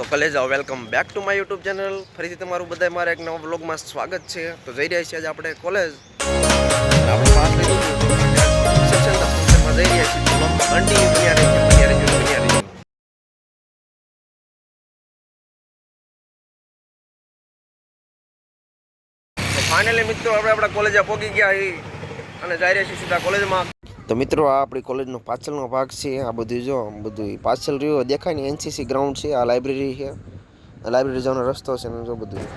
તો કલેજા welcome back to my YouTube channel ફરીથી તમારું બધા મારા એક નવા બ્લોગમાં સ્વાગત છે. તો જઈ રહ્યા છીએ આજે આપણે કોલેજ આપણે મિત્રો, આપણે આપણા કોલેજે પહોંચી ગયા અને જઈ રહ્યા છીએ સીધા કોલેજમાં તો મિત્રો આ આપણી કોલેજનો પાછળનો ભાગ છે. આ બધું જો બધું પાછળ રહ્યો. દેખાય ને એનસીસી ગ્રાઉન્ડ છે આ લાઇબ્રેરી છે. આ લાઇબ્રેરી જવાનો રસ્તો છે ને જો બધું.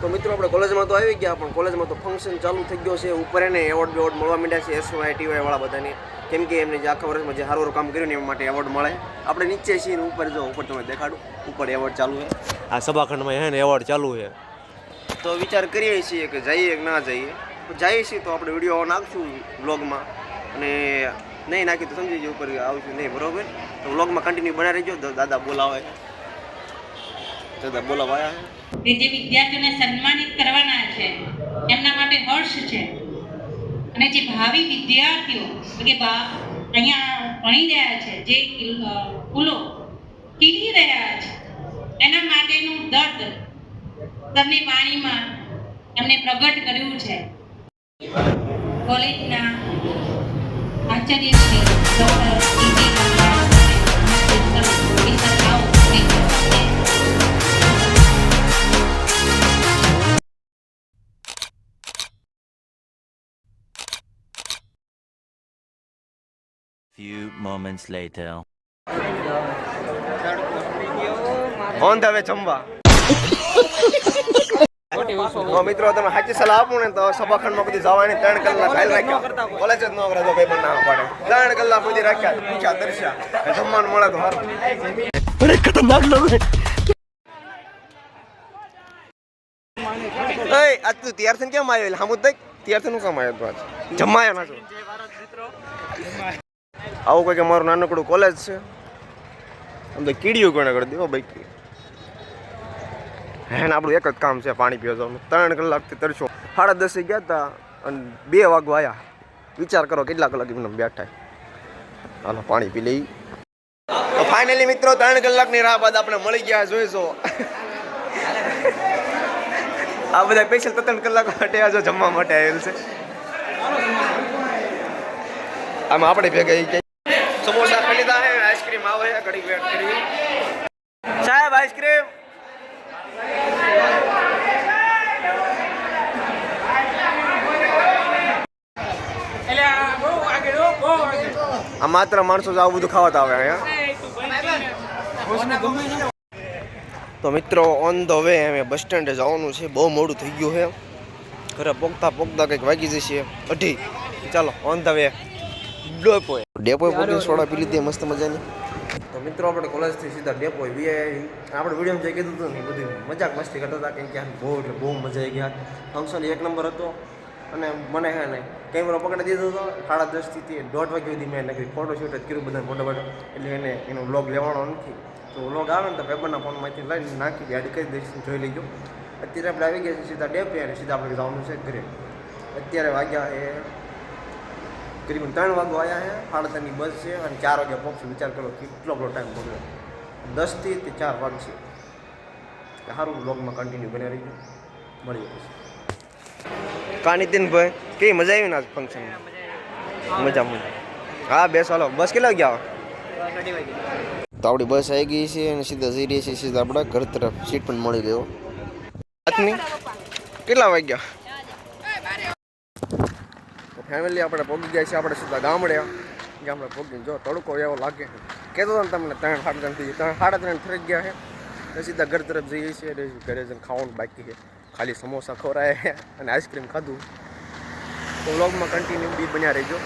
તો મિત્રો આપણે કોલેજમાં તો આવી ગયા પણ કોલેજમાં તો ફંક્શન ચાલુ થઈ ગયો છે. ઉપર એને એવોર્ડ બેવોર્ડ મળવા માંડ્યા છે એસવાય ટીવાય વાળા બધાને. કેમ કે એમને જે આખા વર્ષમાં જે સારું કામ કર્યું ને એના માટે એવોર્ડ મળે. આપણે નીચે છીએ ને ઉપર જો ઉપર તમે દેખાડું. ઉપર એવોર્ડ ચાલુ છે. આ સભાખંડમાં છે ને એવોર્ડ ચાલુ છે. તો વિચાર કરીએ છીએ કે જઈએ કે ના જઈએ. તો જઈએ છીએ તો આપણે વીડિયો નાખશું વ્લોગમાં અને નહીં નાખી તો સમજી જવું ઉપર આવશું નહીં, બરોબર? તો વ્લોગમાં કન્ટિન્યુ બના રહેજો. દાદા બોલાવે. દાદા બોલાવા આવ્યા કે જે વિદ્યાર્થીઓને સન્માનિત કરવાના છે. એમના માટે હર્ષ છે. અને જે ભાવિ વિદ્યાર્થીઓ, કે અહીંયા ભણી રહ્યા છે, જે ફૂલો ખીલી રહ્યા છે, એના માટેનું દર્દ તમને વાણીમાં એમને પ્રગટ કર્યું છે. કોલેજના Few moments later. Honda the. તો મિત્રો તમે સાચી સલાહ આપો ને તો સભાખંડમાં બધી જવાની ત્રણ કલાક હાલ રાખ્યા. કોલેજ જ ન કરે તો કઈ પણ ના પડે. ત્રણ કલાક સુધી રાખ્યા. પૂછ્યા દર્શ્યા. જમવાનું મળે તો સારું. અરે આજ તું તૈયાર થઈને કેમ આવ્યો? એટલે હમુદ તૈયાર થઈને કામ આવ્યો તું આજ? જમાયો ના છો આવું કોઈ કે મારું નાનકડું કોલેજ છે? આમ તો કીડીયું કોને કરી દેવો ભાઈ હે ને આપણું એક જ કામ છે, પાણી પીવાનું. ત્રણ કલાકથી તરશો. સાડા દસે ગયા હતા અને બે વાગો આવ્યા વિચાર કરો કેટલા કલાક એમને બેઠા હાલો, પાણી પી લઈ. ફાઇનલી મિત્રો, ત્રણ કલાકની રાહ બાદ આપણે મળી ગયા જોઈશો. આ બધા સ્પેશિયલ ત્રણ કલાક માટે આજે જમવા માટે આવેલ છે. આમાં આપણે ભેગા સમોસા ખરીદા હે આઈસ્ક્રીમ આવે ઘડી વેટ કરી સાહેબ આઈસ્ક્રીમ આ માત્ર માણસો જ આવું બધું ખાવા આવે અહીંયા. તો મિત્રો ઓન ધ વે અમે બસ સ્ટેન્ડે જવાનું છે. બહુ મોડું થઈ ગયું છે. ઘરે પોગતા પોગતા કંઈક વાગી જશે. અઢી. ચાલો on the way depot. Depot પોતે સોડા પી લીધી, મસ્ત મજાની. તો મિત્રો, આપણે કોલેજથી સીધા ડેપો વીઆઈ આપણે વિડીયોમાં જે કીધું હતું ને બધું મજાક મસ્તી કરતા હતા. કેમ કે બહુ, એટલે બહુ મજા આવી ગયા. ફંક્શન એક નંબર હતો. અને મને હે ને કેમેરો પકડી દીધો હતો સાડા દસથી દોઢ વાગ્યા સુધી મેં નક્કી ફોટોશૂટ જ કર્યું બધા મોટા મોટા એટલે એને એનો વ્લોગ લેવાનો નથી. તો વ્લોગ આવે ને તો પેપરના ફોનમાંથી લઈને નાખી એડ કરી દઈશ જોઈ લેજો. અત્યારે આપણે આવી ગયા છીએ સીધા ડેપે અને સીધા આપણે જવાનું છે ઘરે. અત્યારે વાગ્યા એ કરીબન ત્રણ વાગો આવ્યા છે સાડા ત્રણની બસ છે અને ચાર વાગ્યા પહોંચશે વિચાર કરો કેટલો બધો ટાઈમ બગડ્યો દસથી તે ચાર વાગશે. સારું બ્લોગમાં કન્ટિન્યુ બની રહીજો. મળીએ પછી. કા નીતિનભાઈ કેવી મજા આવી ને આજ ફંક્શનમાં મજા મજા. હા બેસવાલો બસ કેટલા આવે? તો આપણી બસ આવી ગઈ છે અને સીધા જઈ રહી છે સીધા આપણા ઘર તરફ. સીટ પણ મળી ગયો હાથની કેટલા વાગ્યા? ફેમિલી આપણે પહોંચી ગયા છીએ આપણે સીધા ગામડે. ગામડે પહોંચીને જો તડકો એવો લાગે. કહેતો હતો ને તમને ત્રણ સાડા ત્રણ થઈ ત્રણ સાડા ત્રણ થઈ ગયા છે. સીધા ઘર તરફ જઈએ છીએ ઘરે જઈને ખાવાનું બાકી છે. ખાલી સમોસા ખોરાય અને આઈસ્ક્રીમ ખાધું. તો વ્લોગમાં કન્ટિન્યુ બી બન્યા રહેજો.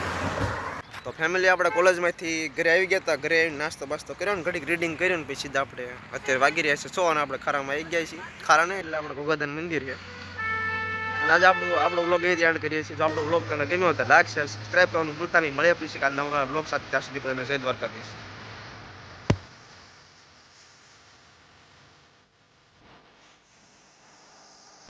તો ફેમિલી આપણે કોલેજમાંથી ઘરે આવી ગયા હતા. ઘરે નાસ્તો બાસ્તો કર્યો ને ઘડીક રીડિંગ કર્યું ને પછી સીધા આપણે અત્યારે વાગી રહ્યા છે સો અને આપણે ખારામાં આવી ગયા છીએ. ખારા નહીં એટલે આપણે ગોગાધન મંદિર છે. અને આજે આપણું આપણો વ્લોગ એ એડ કરીએ છીએ. જો આપણો વ્લોગ તમને ગમ્યો હોય તો લાઈક શેર સબસ્ક્રાઈબ કરવાનું ભૂલતા નહીં. મળે પછી કાલ નવા વ્લોગ સાથે. ત્યાં સુધી બધાને જય દ્વારકાધીશ.